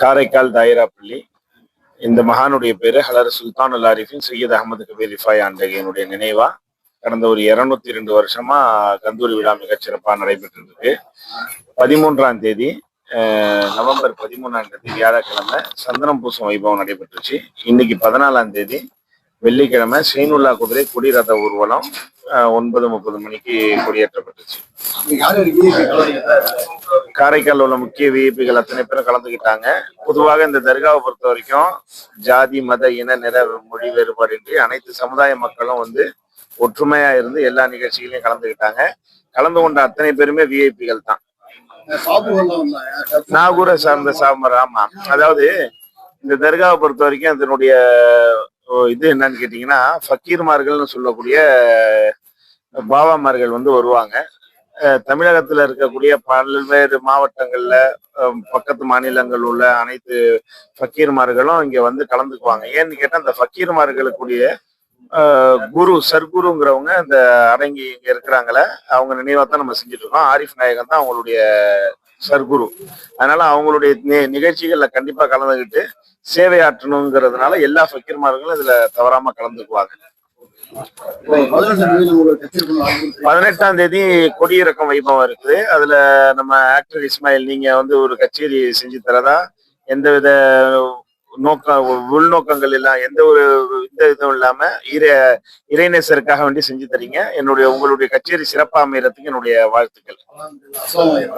காரைக்கால் தாயிரா பள்ளி. இந்த மகானுடைய பேரு ஹலர் சுல்தான் அல் ஆரிஃபின் சையத் அகமது கபீர் ரிஃபாய் ஆண்டகையினுடைய நினைவா. கடந்த ஒரு இருநூத்தி ரெண்டு வருஷமா கந்தூரி விழா மிகச் சிறப்பாக நடைபெற்று இருக்கு பதிமூன்றாம் தேதி நவம்பர் பதிமூணாம் தேதி வியாழக்கிழமை சந்தனம் பூசம் வைபவம் நடைபெற்றுச்சு. இன்னைக்கு பதினாலாம் தேதி வெள்ளிக்கிழமை ஸ்ரீனுல்லா குதிரை கொடிரத ஊர்வலம் அஹ், ஒன்பது முப்பது மணிக்கு கொடியேற்றப்பட்டுச்சு? காரைக்கால் உள்ள முக்கிய விஐபிகள் அத்தனை பேரும் கலந்துக்கிட்டாங்க. பொதுவாக இந்த தர்காவை பொறுத்த வரைக்கும் ஜாதி மத இன நிற மொழி வேறுபாடின்றி அனைத்து சமுதாய மக்களும் வந்து ஒற்றுமையா இருந்து எல்லா நிகழ்ச்சிகளையும் கலந்துக்கிட்டாங்க. கலந்து கொண்ட அத்தனை பேருமே விஐபிகள் தான். நாகூரை சார்ந்த சாமர் ஆமா அதாவது இந்த தர்காவை பொறுத்த வரைக்கும் அதனுடைய இது என்னன்னு கேட்டீங்கன்னா ஃபக்கீர்மார்கள்னு சொல்லக்கூடிய பாபாமார்கள் வந்து வருவாங்க. தமிழகத்தில் தமிழகத்துல இருக்கக்கூடிய பல்வேறு மாவட்டங்கள்ல பக்கத்து மாநிலங்கள் உள்ள அனைத்து ஃபக்கீர்மார்களும் இங்க வந்து கலந்துக்குவாங்க. ஏன்னு கேட்டா அந்த ஃபக்கீர்மார்களுக்குரிய குரு சர்க்குருங்கிறவங்க இந்த அடங்கி இங்க இருக்கிறாங்களே அவங்க நினைவாக தான் நம்ம செஞ்சுட்டு இருக்கோம். ஆரிஃப் நாயகன் தான் அவங்களுடைய சர்க்குரு. அதனால அவங்களுடைய நி- நிகழ்ச்சிகள்ல கண்டிப்பா கலந்துக்கிட்டு சேவையாற்றணுங்கிறதுனால எல்லா ஃபக்கீர்மார்களும் இதுல தவறாம கலந்துக்குவாங்க. பதினெட்டாம் தேதி பதினெட்டாம் தேதி கொடியிறக்கம் வைபவம் இருக்குது. அதுல நம்ம ஆக்டர் இஸ்மாயில் நீங்க வந்து ஒரு கச்சேரி செஞ்சு தரதா? எந்தவித நோக்க உள்நோக்கங்கள் இல்லாம எந்த ஒரு இந்த இதுவும் இல்லாம இறை இறைநேசருக்காக வேண்டி செஞ்சு தரீங்க. என்னுடைய உங்களுடைய கச்சேரி சிறப்பா அமையறதுக்கு என்னுடைய வாழ்த்துக்கள்.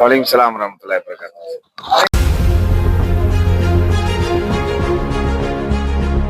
வலைக்கம் சலாம் வபரகாத்துஹு.